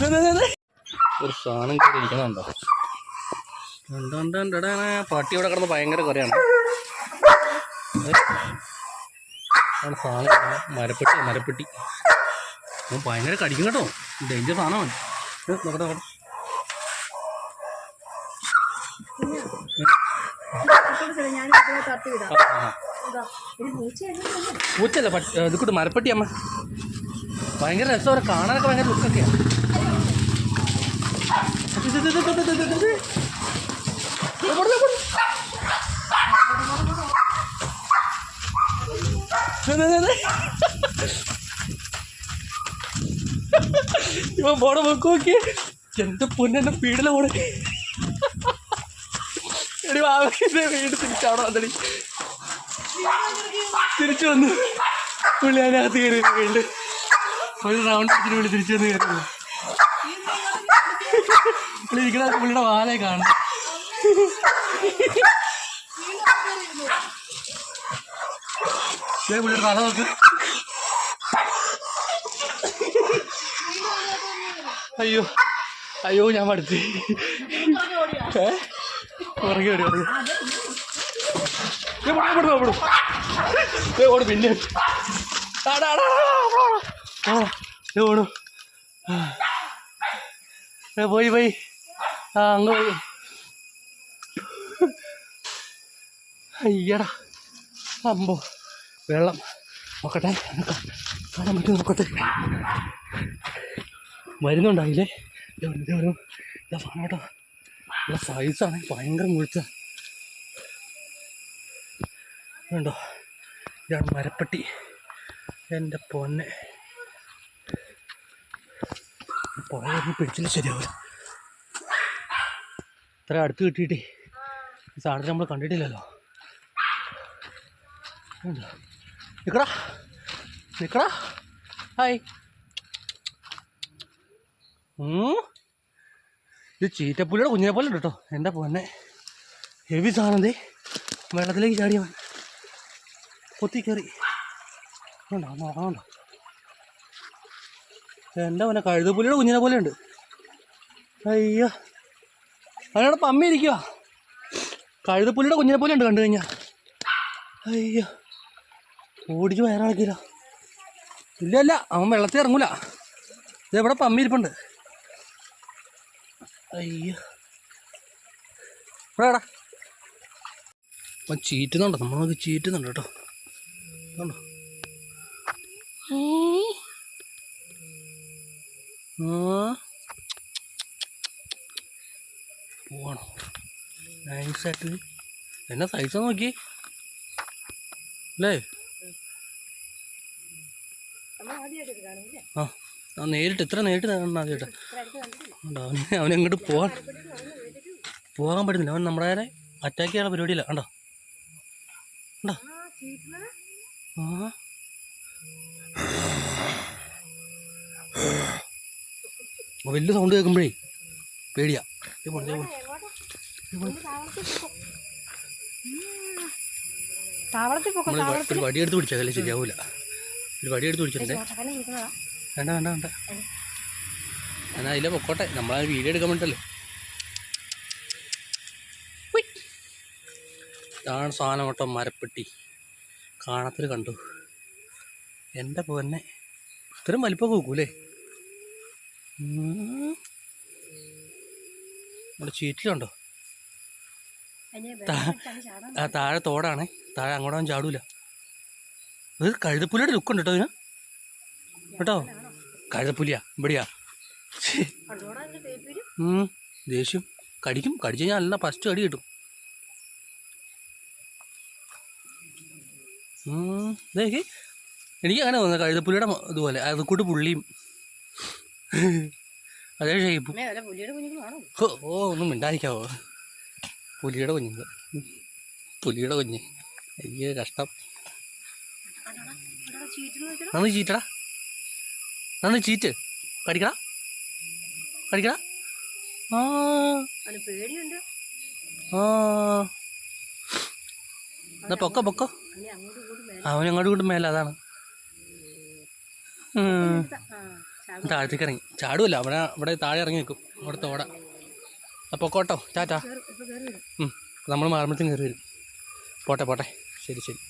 ഒരു സാധനം കയറി ഇരിക്കണുണ്ടോ? ഉണ്ടോണ്ടോണ്ടടാ പട്ടി ഇവിടെ കിടന്ന് ഭയങ്കര കുറയാണ് സാധനം മരപ്പെട്ടി മരപ്പെട്ടി. അവൻ ഭയങ്കര കടിക്കും കേട്ടോ. ഡേഞ്ചർ സാധനമാണ് നോക്കട്ടെ നോക്കട്ടെ. പൂച്ചല്ല ഇത് കൂട്ട് മരപ്പെട്ടി അമ്മ. ഭയങ്കര രസം അവരെ കാണാനൊക്കെ ഭയങ്കര ലുക്കൊക്കെയാണ് ഇവ പോണ നോക്കി നോക്കി എന്റെ പൊന്നെ വീടിലെ പോണെ എടി വാങ്ങിയത് വീട് തിരിച്ചാണോ അതടി തിരിച്ചു വന്നു പുള്ളി അതിനകത്ത് കയറി വീണ്ടും ഒരു റൗണ്ട് അടിച്ചിട്ട് പുള്ളി തിരിച്ചു വന്ന് കയറുന്നു ഇരിക്കുന്ന പുള്ളിയുടെ വാലെ കാണും. പുള്ളിയുടെ നോക്ക്. അയ്യോ അയ്യോ ഞാൻ മടുത്തി. ഏ? പുറകെ ഓടി പിന്നെ. ഓടും. പോയി പോയി. ആ അങ്ങ് അയ്യടാ. അമ്പോ വെള്ളം. നോക്കട്ടെ കാണാൻ പറ്റും നോക്കട്ടെ. ഇതേ കേട്ടോ നല്ല സൈസാണ് ഭയങ്കര മുഴിച്ച കണ്ടോ? ഇതാണ് മരപ്പെട്ടി. എന്റെ പൊന്നെ. പുറകെ പിടിച്ചില്ല ശരിയാവില്ല ഇത്ര അടുത്ത് കിട്ടിയിട്ട് ഈ സാധനം നമ്മൾ കണ്ടിട്ടില്ലല്ലോ. കണ്ടോ? നിക്കടാ. നിക്കടാ. ഹായ്. ഇത് ചീറ്റപ്പുലിയുടെ കുഞ്ഞിനെ പോലെ ഉണ്ട് കേട്ടോ. എന്റെ പൊന്നെ? ഹെവി സാധനം ദേ വെള്ളത്തിലേക്ക് ചാടിയവൻ. കൊത്തി കയറി. എന്റെ പൊന്നെ? കഴുതപ്പുലിയുടെ കുഞ്ഞിനെ പോലെ ഉണ്ട്. അയ്യോ. അതിനോട് പമ്മി ഇരിക്കുക കഴുതപ്പുലിയുടെ കുഞ്ഞിനെ പോലെ ഉണ്ട് കണ്ടു കഴിഞ്ഞാൽ അയ്യോ. ഓടിച്ച് വയറിളക്കില്ല ഇല്ല അല്ല അവൻ വെള്ളത്തിൽ ഇറങ്ങൂല. ഇതെവിടെ പമ്മി ഇരിപ്പുണ്ട്. അയ്യോ. ഇവിടെ എടാ അവൻ ചീറ്റുന്നുണ്ടോ. നമ്മളൊക്കെ ചീറ്റുന്നുണ്ട് കേട്ടോ. കണ്ടോ ആ. പോവാണോ. നൈസായിട്ട് എന്നാ സൈസ് നോക്കി അല്ലേ? ആ ആ നേരിട്ട് ഇത്ര നേരിട്ട് കാണണം ആദ്യമായിട്ട്. അവൻ അവൻ എങ്ങോട്ട് പോവാൻ പോകാൻ പറ്റുന്നില്ല. അവൻ നമ്മുടെ നേരെ അറ്റാക്ക് ചെയ്യാനുള്ള പരിപാടിയില്ല. കണ്ടോ? കണ്ടോ? ആ വലിയ സൗണ്ട് കേൾക്കുമ്പോഴേ പേടിയാ. താവളത്തിൽ ഒരു പിടിച്ചാൽ ശരിയാവൂല? പിടിച്ചിട്ടുണ്ടേ വേണ്ട വേണ്ട വേണ്ട. അതിലെ പൊക്കോട്ടെ. നമ്മളാ വീഡിയോ എടുക്കാൻ. ഇതാണ് സാധനം കേട്ടോ മരപ്പെട്ടി. കാണത്തിൽ കണ്ടു. എന്റെ പോന്നെ. ഇത്രയും വലിപ്പം വെക്കൂലേ? ഉം. നമ്മുടെ ചീറ്റിലുണ്ടോ? ആ താഴെ തോടാണ്. താഴെ അങ്ങോട്ടൊന്നും ചാടൂല. ഇത് കഴുതപ്പുലിയുടെ ലുക്കുണ്ട് കേട്ടോ ഇതിന്. കേട്ടോ? കഴുതപ്പുലിയാ ഇവിടെയാ. ദേഷ്യം. കടിക്കും കടിച്ചു കഴിഞ്ഞാൽ നല്ല ഫസ്റ്റ് കടി കിട്ടും. എനിക്ക് അങ്ങനെ തോന്നുന്നത് കഴുതപ്പുലിയുടെ ഇതുപോലെ അത് കൂട്ട് പുള്ളിയും. അതേ ഷേപ്പും ഓ ഒന്നും മിണ്ടായിരിക്കാവോ പുലിയുടെ കുഞ്ഞുങ്ങൾ. പുലിയുടെ കുഞ്ഞ്. അയ്യോ കഷ്ടം. നന്ന് ചീറ്റടാ. നന്ന് ചീറ്റ്. കടിക്കടാ കടിക്കടാ ആ. എന്നാ പൊക്കോ പൊക്കോ. അല്ലെ അങ്ങോട്ടും ഇങ്ങോട്ടും മേലെ. അവൻ അങ്ങോട്ട് മേലെ അതാണ്. താഴത്തേക്ക് ഇറങ്ങി. ചാടുമല്ല അവിടെ ഇവിടെ താഴെ ഇറങ്ങി നിൽക്കും. അവിടുത്തെ ഓട. അപ്പോൾ കോട്ടോ ടാറ്റാ. നമ്മൾ മാറുമ്പോഴത്തേക്കും കയറി വരും. പോട്ടെ പോട്ടെ. ശരി ശരി.